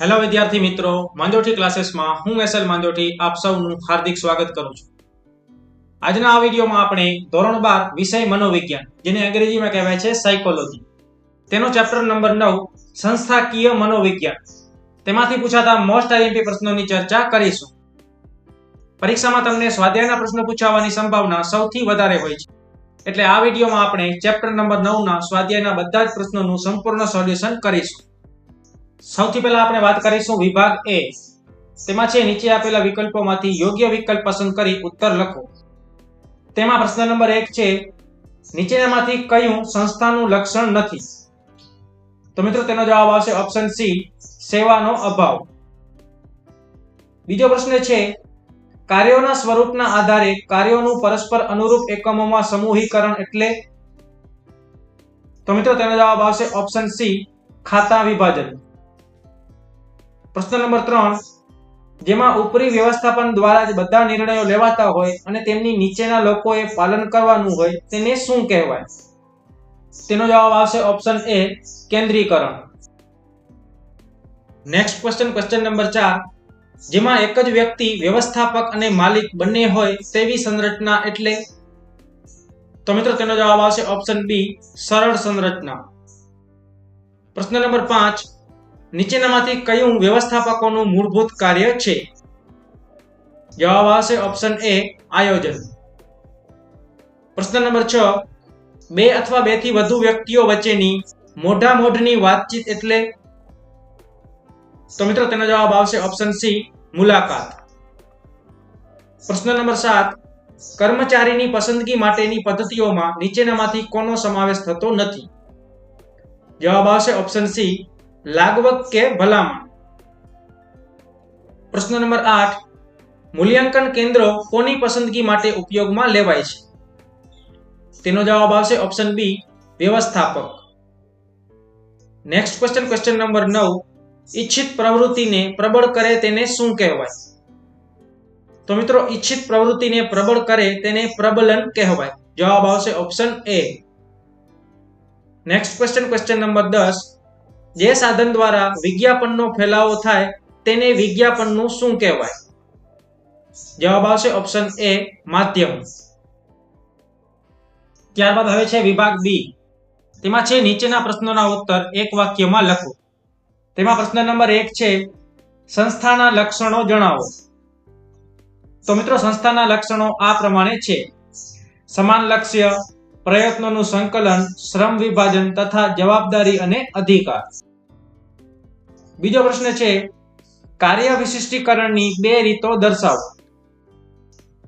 Hello વિદ્યાર્થી મિત્રો. માંજોઠી ક્લાસીસમાં હું એસએલ માંજોઠી આપ સૌનું હાર્દિક સ્વાગત કરું છું. આજના આ વિડીયોમાં આપણે ધોરણ બાર વિષય મનોવિજ્ઞાન, જેને અંગ્રેજીમાં કહેવાય છે સાયકોલોજી તેનો ચેપ્ટર નંબર નવ, સંસ્થાકીય મનોવિજ્ઞાન. તેમાંથી પૂછાતા મોસ્ટ આઈએમપી પ્રશ્નોની ચર્ચા કરીશું. પરીક્ષામાં તમને સ્વાધ્યાયના પ્રશ્નો પૂછાવાની સંભાવના સૌથી વધારે હોય છે. એટલે આ વિડીયોમાં આપણે ચેપ્ટર નંબર નવના સ્વાધ્યાયના બધા જ પ્રશ્નોનું સંપૂર્ણ સોલ્યુશન કરીશું. સૌથી પહેલા આપણે વાત કરીશું વિભાગ એ. તેમાં છે, નીચે આપેલા વિકલ્પોમાંથી યોગ્ય વિકલ્પ પસંદ કરી ઉત્તર લખો. તેમાં પ્રશ્ન નંબર એક છે, નીચેનામાંથી કયું સંસ્થાનું લક્ષણ નથી? તો મિત્રો, તેનો જવાબ આવશે ઓપ્શન સી સેવાનો અભાવ. બીજો પ્રશ્ન છે, કાર્યોના સ્વરૂપના આધારે કાર્યોનું પરસ્પર અનુરૂપ એકમોમાં સમૂહીકરણ એટલે? તો મિત્રો, તેનો જવાબ આવશે ઓપ્શન સી ખાતા વિભાજન. પ્રશ્ન નંબર ત્રણ, જેમાં ઉપરી વ્યવસ્થાપન દ્વારા બધા નિર્ણયો લેવાતા હોય અને તેમની નીચેના લોકોએ પાલન કરવાનું હોય તેને શું કહેવાય? તેનો જવાબ આવશે ઓપ્શન એ કેન્દ્રીકરણ. નેક્સ્ટ ક્વેશ્ચન ક્વેશ્ચન નંબર ચાર, જેમાં એક જ વ્યક્તિ વ્યવસ્થાપક અને માલિક બંને હોય તેવી સંરચના એટલે? તો મિત્રો, તેનો જવાબ આવશે ઓપ્શન બી સરળ સંરચના. પ્રશ્ન નંબર પાંચ નીચેનામાંથી કયું વ્યવસ્થાપકોનું મૂળભૂત કાર્ય છે? જવાબ આવશે ઓપ્શન એ આયોજન. પ્રશ્ન નંબર છ, બે અથવા બેથી વધુ વ્યક્તિઓ વચ્ચેની મોઢા મોઢની વાતચીત એટલે? તો મિત્રો, તેનો જવાબ આવશે ઓપ્શન સી મુલાકાત. પ્રશ્ન નંબર સાત, કર્મચારીની પસંદગી માટેની પદ્ધતિઓમાં નીચેનામાંથી કોનો સમાવેશ થતો નથી? જવાબ આવશે ઓપ્શન સી લાગવક કે ભલામણ? પ્રશ્ન નંબર આઠ. મૂલ્યાંકન કેન્દ્રો કોની પસંદગી માટે ઉપયોગમાં લેવાય છે? તેનો જવાબ આવશે ઓપ્શન બી, વ્યવસ્થાપક. નેક્સ્ટ ક્વેશ્ચન ક્વેશ્ચન નંબર નવ. ઈચ્છિત પ્રવૃત્તિને પ્રબળ કરે તેને શું કહેવાય? તો મિત્રો, ઈચ્છિત પ્રવૃત્તિને પ્રબળ કરે તેને પ્રબલન કહેવાય. જવાબ આવશે option A. Next question question number દસ. જે સાધન દ્વારા વિજ્ઞાપનનો ફેલાવો થાય, તેને વિજ્ઞાપનનું શું કહેવાય? જવાબ આવશે ઓપ્શન એ માધ્યમ. ત્યારબાદ હવે છે વિભાગ બી તેમાં છે નીચેના પ્રશ્નોના ઉત્તર એક વાક્યમાં લખો. તેમાં પ્રશ્ન નંબર એક છે, સંસ્થાના લક્ષણો જણાવો. તો મિત્રો, સંસ્થાના લક્ષણો આ પ્રમાણે છે. સમાન લક્ષ્ય પ્રયત્નોનું સંકલન, શ્રમ વિભાજન તથા જવાબદારી અને અધિકાર. બીજો પ્રશ્ન છે, કાર્ય વિશિષ્ટીકરણની બે રીતો દર્શાવો.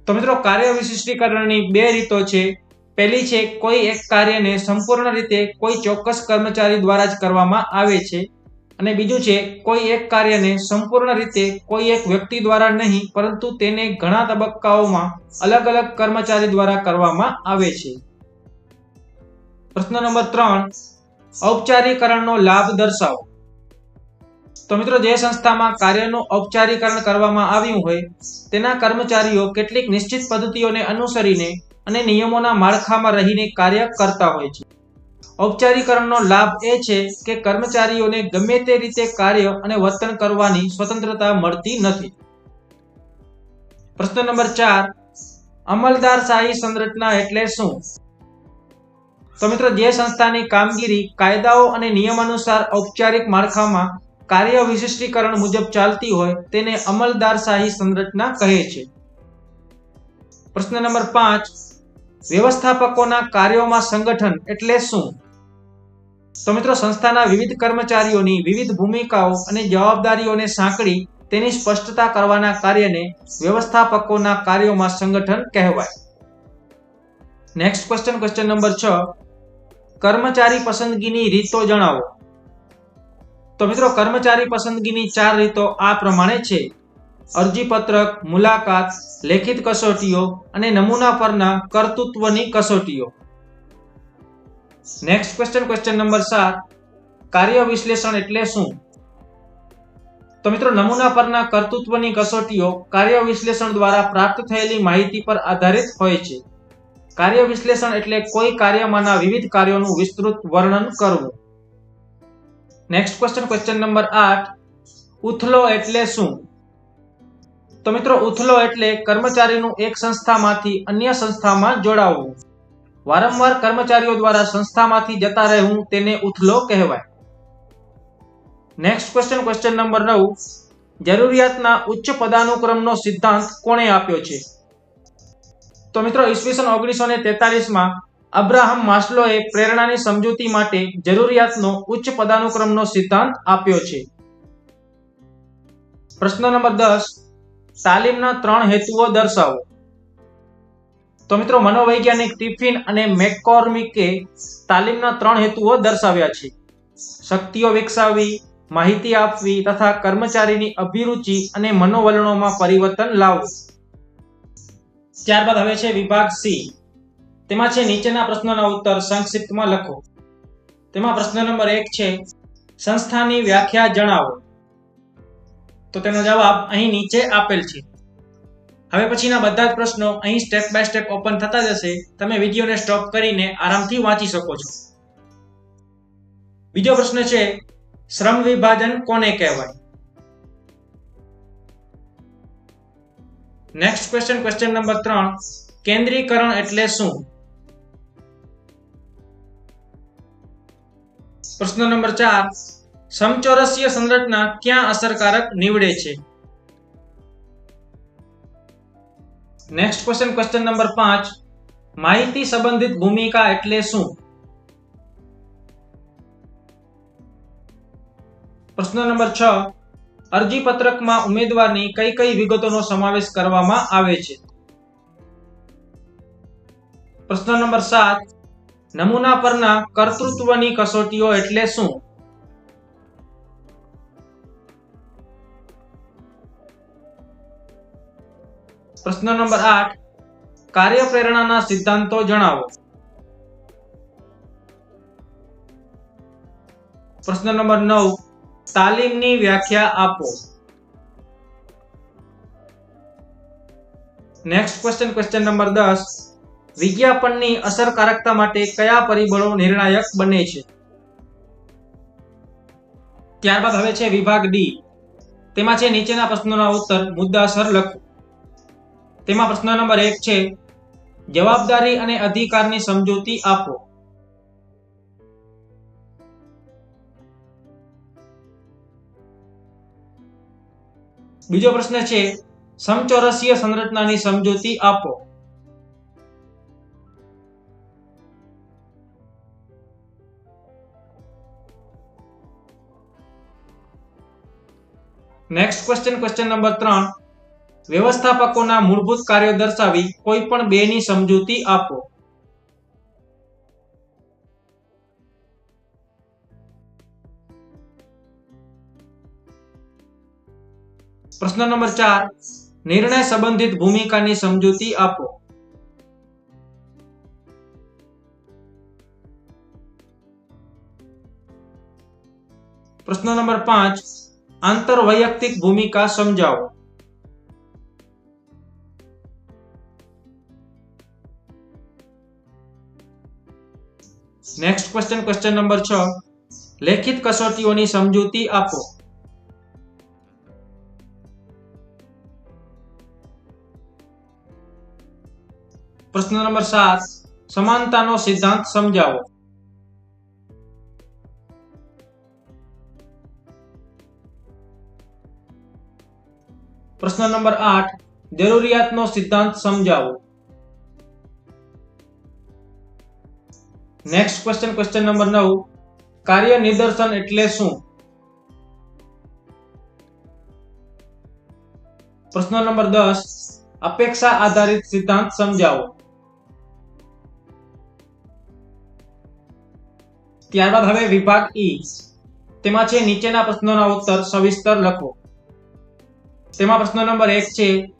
તો મિત્રો, કાર્ય વિશિષ્ટીકરણની બે રીતો છે. પહેલી છે, કોઈ એક કાર્યને સંપૂર્ણ રીતે કોઈ ચોક્કસ કર્મચારી દ્વારા જ કરવામાં આવે છે. અને બીજું છે, કોઈ એક કાર્યને સંપૂર્ણ રીતે કોઈ એક વ્યક્તિ દ્વારા નહીં, પરંતુ તેને ઘણા તબક્કાઓમાં અલગ અલગ કર્મચારી દ્વારા કરવામાં આવે છે. પ્રશ્ન નંબર ત્રણ, ઔપચારીકરણનો લાભ દર્શાવો. તો મિત્રો જે સંસ્થામાં કાર્યનું ઔપચારીકરણ કરવામાં આવ્યું હોય, તેના કર્મચારીઓ કેટલીક નિશ્ચિત પદ્ધતિઓને અનુસરીને અને નિયમોના માળખામાં રહીને કાર્ય કરતા હોય છે. ઔપચારીકરણનો લાભ એ છે કે કર્મચારીઓને ગમે તે રીતે કાર્ય અને વર્તન કરવાની સ્વતંત્રતા મળતી નથી. પ્રશ્ન નંબર ચાર, અમલદારશાહી સંરચના એટલે શું? તો મિત્રો, જે સંસ્થાની કામગીરી, કાયદાઓ અને નિયમાનુસાર ઔપચારિક માળખામાં કાર્ય વિશિષ્ટીકરણ મુજબ ચાલતી હોય, તેને અમલદારશાહી સંરચના કહે છે. પ્રશ્ન નંબર પાંચ, વ્યવસ્થાપકોના કાર્યોમાં સંગઠન એટલે શું? તો મિત્રો, સંસ્થાના વિવિધ કર્મચારીઓની વિવિધ ભૂમિકાઓ અને જવાબદારીઓને સાંકળી તેની સ્પષ્ટતા કરવાના કાર્યને વ્યવસ્થાપકોના કાર્યોમાં સંગઠન કહેવાય. નેક્સ્ટ ક્વેશ્ચન ક્વેશ્ચન નંબર છ. કર્મચારી પસંદગીની રીતો જણાવો. તો મિત્રો, કર્મચારી પસંદગીની ચાર રીતો આ પ્રમાણે છે. અરજીપત્રક, મુલાકાત, લેખિત કસોટીઓ અને નમૂના પરના કર્તૃત્વની કસોટીઓ. નેક્સ્ટ ક્વેશ્ચન ક્વેશ્ચન નંબર સાત. કાર્ય વિશ્લેષણ એટલે શું? તો મિત્રો, નમૂના પરના કર્તૃત્વની કસોટીઓ કાર્ય વિશ્લેષણ દ્વારા પ્રાપ્ત થયેલી માહિતી પર આધારિત હોય છે. કાર્ય વિશ્લેષણ એટલે કોઈ કાર્યમાંના વિવિધ કાર્યોનું વિસ્તૃત વર્ણન કરવું. નેક્સ્ટ ક્વેશ્ચન ક્વેશ્ચન નંબર આઠ. ઉથલો એટલે શું? તો મિત્રો, ઉથલો એટલે કર્મચારીનું એક સંસ્થામાંથી અન્ય સંસ્થામાં જોડાવવું વારંવાર કર્મચારીઓ દ્વારા સંસ્થામાંથી જતા રહેવું તેને ઉથલો કહેવાય. નેક્સ્ટ ક્વેશ્ચન ક્વેશ્ચન નંબર નવ. જરૂરિયાતના ઉચ્ચ પદાનુક્રમનો સિદ્ધાંત કોણે આપ્યો છે? તો મિત્રો ઈસવીસન ઓગણીસો ને તેતાલીસમાં અબ્રાહમ માસ્લોએ પ્રેરણાની સમજૂતી માટે જરૂરિયાતનો ઉચ્ચ પદાનુક્રમનો સિદ્ધાંત આપ્યો છે. પ્રશ્ન નંબર દસ, તાલીમના ત્રણ હેતુઓ દર્શાવો. તો મિત્રો મનોવૈજ્ઞાનિક ટિફિન અને મેકોર્મિકે તાલીમના ત્રણ હેતુઓ દર્શાવ્યા છે. શક્તિઓ વિકસાવવી, માહિતી આપવી તથા કર્મચારીની અભિરુચિ અને મનોવલણોમાં પરિવર્તન લાવવું. ત્યારબાદ હવે છે વિભાગ સી. તેમાં છે નીચેના પ્રશ્નોના ઉત્તર સંક્ષિપ્તમાં લખો. તેમાં પ્રશ્ન નંબર એક છે, સંસ્થાની વ્યાખ્યા જણાવો. તો તેનો જવાબ અહીં નીચે આપેલ છે. હવે પછીના બધા જ પ્રશ્નો અહીં સ્ટેપ બાય સ્ટેપ ઓપન થતા જશે. તમે વિડીયોને સ્ટોપ કરીને આરામથી વાંચી શકો છો. બીજો પ્રશ્ન છે, શ્રમ વિભાજન કોને કહેવાય? નેક્સ્ટ ક્વેશ્ચન ક્વેશ્ચન નંબર ત્રણ કેન્દ્રીકરણ એટલે શું? પ્રશ્ન નંબર ચાર. સમચોરસીય સંરચના ક્યાં અસરકારક નીવડે છે? નેક્સ્ટ ક્વેશ્ચન ક્વેશ્ચન નંબર પાંચ. માહિતી સંબંધિત ભૂમિકા એટલે શું? પ્રશ્ન નંબર છ. અરજી પત્રકમાં ઉમેદવારની કઈ કઈ વિગતોનો સમાવેશ કરવામાં આવે છે? પ્રશ્ન નંબર સાત. નમૂના પરના કર્તૃત્વની કસોટીઓ એટલે શું? પ્રશ્ન નંબર આઠ. કાર્યપ્રેરણાના સિદ્ધાંતો જણાવો. પ્રશ્ન નંબર નવ. તાલીમની વ્યાખ્યા આપો. નેક્સ્ટ ક્વેશ્ચન ક્વેશ્ચન નંબર દસ. વિજ્ઞાપનની અસરકારકતા માટે કયા પરિબળો નિર્ણાયક બને છે? ત્યારબાદ હવે છે વિભાગ ડી તેમાં છે નીચેના પ્રશ્નોના ઉત્તર, મુદ્દાસર લખો. તેમાં પ્રશ્ન નંબર એક છે, જવાબદારી અને અધિકારની સમજૂતી આપો. બીજો પ્રશ્ન છે, સમચોરસીય સંરચનાની સમજૂતી આપો. નેક્સ્ટ ક્વેશ્ચન ક્વેશ્ચન નંબર ત્રણ. વ્યવસ્થાપકોના મૂળભૂત કાર્યો દર્શાવી કોઈ પણ બે ની સમજૂતી આપો. પ્રશ્ન નંબર ચાર, નિર્ણય સંબંધિત ભૂમિકાની સમજૂતી આપો. પ્રશ્ન નંબર પાંચ, આંતરવૈયક્તિક ભૂમિકા સમજાવો. નેક્સ્ટ ક્વેશ્ચન ક્વેશ્ચન નંબર છ, લેખિત કસોટીઓની સમજૂતી આપો. પ્રશ્ન નંબર સાત, સમાનતાનો સિદ્ધાંત સમજાવો. પ્રશ્ન નંબર આઠ, જરૂરિયાતનો સિદ્ધાંત સમજાવો. નેક્સ્ટ ક્વેશ્ચન ક્વેશ્ચન નંબર નવ, કાર્ય નિદર્શન એટલે શું? પ્રશ્ન નંબર દસ, અપેક્ષા આધારિત સિદ્ધાંત સમજાવો. ત્યારબાદ હવે વિભાગ ઈ. તેમાં છે નીચેના પ્રશ્નોના ઉત્તર, સવિસ્તર લખો. તેમાં પ્રશ્ન નંબર એક છે,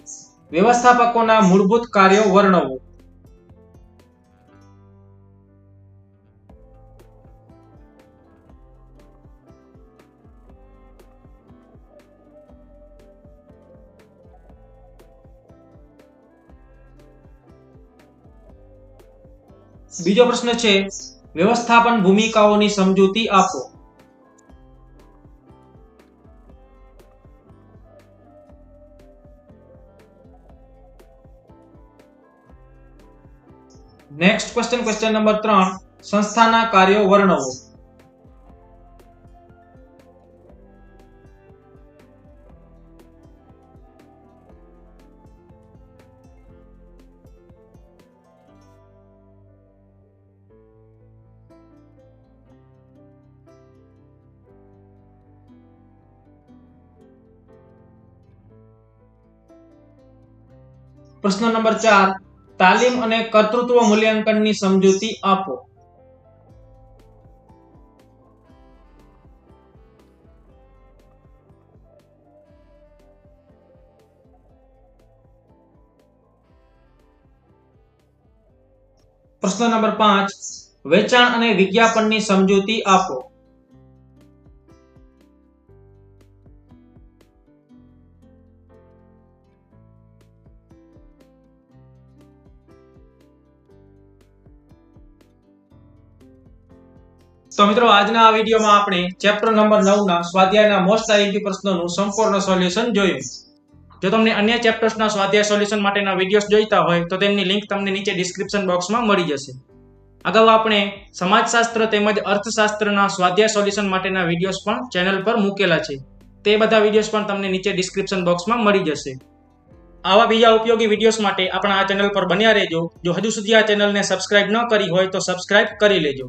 વ્યવસ્થાપકોના મૂળભૂત કાર્યો વર્ણવો. બીજો પ્રશ્ન છે વ્યવસ્થાપન ભૂમિકાઓની સમજૂતી આપો. નેક્સ્ટ ક્વેશ્ચન ક્વેશ્ચન નંબર ત્રણ. સંસ્થાના કાર્યો વર્ણવો. પ્રશ્ન નંબર ચાર, તાલીમ અને કર્તૃત્વ મૂલ્યાંકનની સમજૂતી આપો. પ્રશ્ન નંબર પાંચ, વેચાણ અને વિજ્ઞાપનની સમજૂતી આપો. તો મિત્રો, આજના આ વિડીયોમાં આપણે ચેપ્ટર નંબર 9 ના સ્વાધ્યાયના મોસ્ટ આઈએમપી પ્રશ્નોનું સંપૂર્ણ સોલ્યુશન જોયું. જો તમને અન્ય ચેપ્ટર્સના સ્વાધ્યાય સોલ્યુશન માટેના વિડીયોઝ જોઈતા હોય, તો તેમની લિંક તમને નીચે ડિસ્ક્રિપ્શન બોક્સમાં મળી જશે. અગાઉ આપણે સમાજશાસ્ત્ર તેમજ અર્થશાસ્ત્રના સ્વાધ્યાય સોલ્યુશન માટેના વિડીયોઝ પણ ચેનલ પર મૂકેલા છે. તે બધા વિડીયોઝ પણ તમને નીચે ડિસ્ક્રિપ્શન બોક્સમાં મળી જશે. આવા બીજા ઉપયોગી વિડીયોઝ માટે આપણા આ ચેનલ પર બન્યા રહેજો. જો હજુ સુધી આ ચેનલને સબસ્ક્રાઇબ ન કરી હોય, તો સબસ્ક્રાઇબ કરી લેજો.